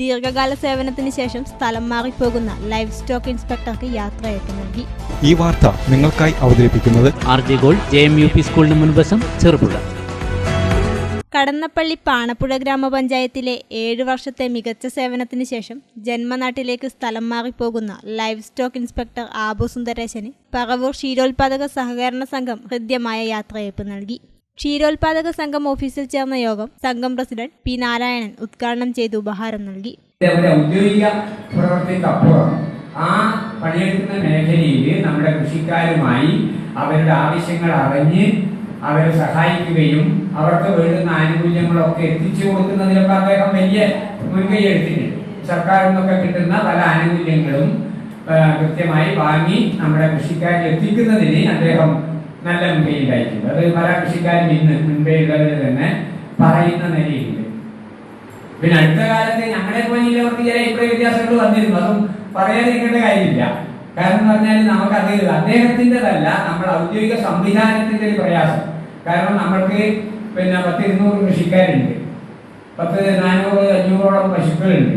ദീർഘകാല സേവനത്തിന് ശേഷം സ്ഥലം മാറിപ്പോകുന്ന ലൈഫ് സ്റ്റോക്ക് ഇൻസ്പെക്ടർക്ക് യാത്രയയപ്പ് നൽകി ഈ വാർത്ത നിങ്ങൾക്കായി അവതരിപ്പിക്കുന്നത് R J gold J M U P സ്കൂളിന് മുൻവശം ചെറുപുഴ. കടന്നപ്പള്ളി പാണപ്പുഴ ഗ്രാമപഞ്ചായത്തിലെ ഏഴ് വർഷത്തെ മികച്ച സേവനത്തിന് ശേഷം ജന്മനാട്ടിലേക്ക് സ്ഥലം മാറിപ്പോകുന്ന ലൈഫ് സ്റ്റോക്ക് ഇൻസ്പെക്ടർ ആബു സുന്ദരേശന് പറവൂർ ക്ഷീരോത്പാദക സഹകരണ സംഘം ഹൃദ്യമായ യാത്രയയപ്പ് നൽകി. ക്ഷീരോത്പാദക സംഘം ഓഫീസിൽ ചേർന്ന യോഗം സംഘം പ്രസിഡന്റ് പി നാരായണൻ ഉദ്ഘാടനം ചെയ്ത് ഉപഹാരം നൽകി. ആ പണിയെടുക്കുന്ന മേഖലയിൽ നമ്മുടെ കൃഷിക്കാരുമായി അവരുടെ ആവശ്യങ്ങൾ അറിഞ്ഞ് അവരെ സഹായിക്കുകയും അവർക്ക് വേണ്ടുന്ന ആനുകൂല്യങ്ങളൊക്കെ എത്തിച്ചു കൊടുക്കുന്നതിലൊക്കെ അദ്ദേഹം വലിയ മുൻകൈ എടുത്തിട്ടുണ്ട്. സർക്കാരിൽ നിന്നൊക്കെ കിട്ടുന്ന പല ആനുകൂല്യങ്ങളും കൃത്യമായി വാങ്ങി നമ്മുടെ കൃഷിക്കാരിൽ എത്തിക്കുന്നതിന് അദ്ദേഹം നല്ല ഉണ്ടായിട്ടുണ്ട് അത് പല കൃഷിക്കാരും ഇന്ന് മുൻപേ ഉള്ളവർ തന്നെ പറയുന്ന നിലയിലുണ്ട്. പിന്നെ അടുത്ത കാലത്ത് ഞങ്ങളെ പോലെയുള്ളവർക്ക് ചില ഇപ്പോഴും വ്യത്യാസങ്ങൾ വന്നിരുന്നു. അതും പറയാതിരിക്കേണ്ട കാര്യമില്ല. കാരണം എന്ന് പറഞ്ഞാൽ നമുക്കത് അദ്ദേഹത്തിന്റെതല്ല നമ്മുടെ ഔദ്യോഗിക സംവിധാനത്തിന്റെ ഒരു പ്രയാസം. കാരണം നമ്മൾക്ക് പിന്നെ പത്ത് ഇരുന്നൂറ് കൃഷിക്കാരുണ്ട്. പത്ത് നാനൂറ് അഞ്ഞൂറോളം പശുക്കളുണ്ട്.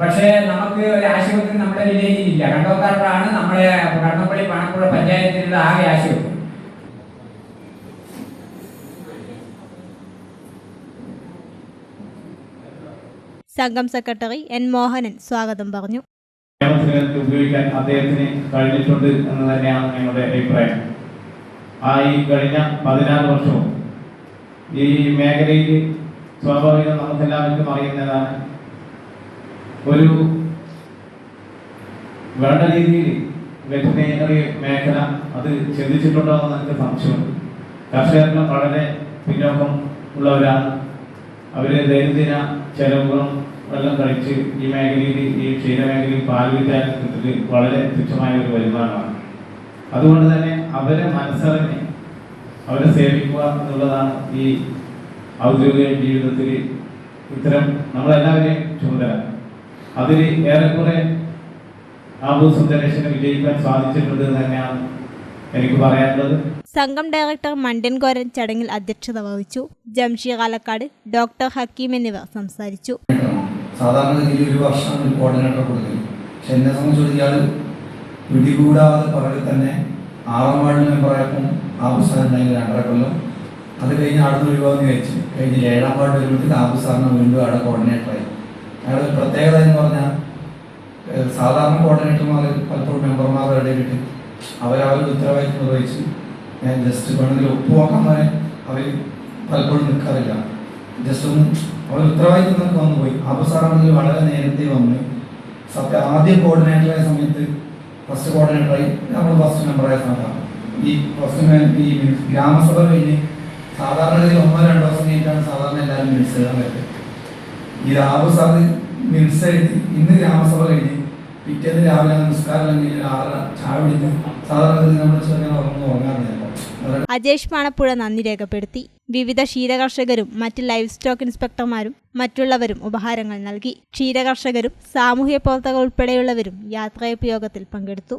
പക്ഷേ നമുക്ക് ഒരു ആശുപത്രി നമ്മുടെ വില്ലേജിൽ ഇല്ല കണ്ടോക്കാടാണ് നമ്മുടെ കണ്ണപ്പള്ളി പണപ്പുഴ പഞ്ചായത്തിലുള്ള ആകെ ആശുപത്രി. സംഘം സെക്രട്ടറി എൻ മോഹനൻ സ്വാഗതം പറഞ്ഞു. ഉപയോഗിക്കാൻ അദ്ദേഹത്തിന് കഴിഞ്ഞിട്ടുണ്ട് എന്ന് തന്നെയാണ് ഞങ്ങളുടെ അഭിപ്രായം. ആ ഈ കഴിഞ്ഞ പതിനാറ് വർഷവും ഈ മേഖലയിൽ സ്വാഭാവികം നമുക്കെല്ലാവർക്കും അറിയുന്നതാണ്. ഒരു വേണ്ട രീതിയിൽ വെറ്റിനറി മേഖല അത് ചിന്തിച്ചിട്ടുണ്ടോ എന്ന് എനിക്ക് സംശയമുണ്ട്. കർഷകർക്ക് വളരെ പിന്നോക്കം ഉള്ളവരാണ്. അവർ ദൈനംദിന ചെലവുകളും എല്ലാം കഴിച്ച് ഈ മേഖലയിൽ ഈ ക്ഷീരമേഖലയിൽ പാൽ വിറ്റാൻ വളരെ തുച്ഛമായ ഒരു വരുമാനമാണ് അതുകൊണ്ട് തന്നെ അവരെ മനസ്സറിഞ്ഞ് അവരെ സേവിക്കുക എന്നുള്ളതാണ് ഈ ഔദ്യോഗിക ജീവിതത്തിൽ ഇത്തരം നമ്മളെല്ലാവരെയും ചുമതല. അതിൽ ഏറെക്കുറെ ആബു സുന്ദരേശന് വിജയിക്കാൻ സാധിച്ചിട്ടുണ്ട് തന്നെയാണ് എനിക്ക് പറയാനുള്ളത് സംഘം ഡയറക്ടർ മണ്ടൻ കോരൻ ചടങ്ങിൽ അധ്യക്ഷത വഹിച്ചു. ജംഷീർ ആലക്കാട് ഡോക്ടർ ഹക്കീം എന്നിവർ സംസാരിച്ചു. സാധാരണ ഒരു വർഷം ഒരു കോർഡിനേറ്റർ കൊടുക്കും. പക്ഷെ എന്നെ സംബന്ധിച്ച് ഇയാൾ പിടികൂടാതെ പുറകിൽ തന്നെ ആറാം വാർഡ് മെമ്പറായപ്പം ആബു സാറിനായി രണ്ടര കൊല്ലം. അത് കഴിഞ്ഞ് അടുത്ത വിഭാഗം വെച്ച്. കഴിഞ്ഞ് ഏഴാം വാർഡ് വരുമ്പോഴത്തേക്ക് ആ പുസ്തകം വീണ്ടും അവിടെ കോർഡിനേറ്ററായി അയാളുടെ പ്രത്യേകത എന്ന് പറഞ്ഞാൽ സാധാരണ കോർഡിനേറ്റർമാർ പലപ്പോഴും മെമ്പർമാരുടെ ഇടയിലിട്ട് അവരവരുടെ ഉത്തരവാദിത്വം നിർവഹിച്ച് ഞാൻ ജസ്റ്റ് വേണമെങ്കിൽ ഒപ്പുവാക്കാൻ വരെ അവർ പലപ്പോഴും നിൽക്കാറില്ല. ജസ്റ്റ് ഒന്ന് അവർ ഉത്തരവാദിത്വം നമുക്ക് വന്നു പോയി. ആബു സാറാണെങ്കിൽ വളരെ നേരത്തെ വന്ന് സത്യം ആദ്യം കോർഡിനേറ്ററായ സമയത്ത് ഫസ്റ്റ് കോർഡിനേറ്ററായി നമ്മൾ ഫസ്റ്റ് മെമ്പറായ സമയത്താണ് ഈ ഫസ്റ്റ് ഈ ഗ്രാമസഭ കഴിഞ്ഞ് സാധാരണ ഒന്നോ രണ്ടോ ദിവസം കഴിഞ്ഞിട്ടാണ് സാധാരണ എല്ലാവരും പറ്റുന്നത് ഈ രാഹു സാറ് മിനിറ്റ്സ് എഴുതി ഇന്ന് ഗ്രാമസഭ കഴിഞ്ഞ് പിറ്റേന്ന് രാവിലെ നമസ്കാരം അല്ലെങ്കിൽ ആറര ചായ പിടിക്കും സാധാരണ നമ്മൾ ചെറിയ ഉറങ്ങുന്നു ഉറങ്ങാറില്ല അജേഷ് പാണപ്പുഴ നന്ദി രേഖപ്പെടുത്തി. വിവിധ ക്ഷീരകർഷകരും മറ്റ് ലൈഫ് സ്റ്റോക്ക് ഇൻസ്പെക്ടർമാരും മറ്റുള്ളവരും ഉപഹാരങ്ങൾ നൽകി. ക്ഷീരകർഷകരും സാമൂഹ്യ പ്രവർത്തകർ ഉൾപ്പെടെയുള്ളവരും യാത്രയപ്പ് യോഗത്തിൽ പങ്കെടുത്തു.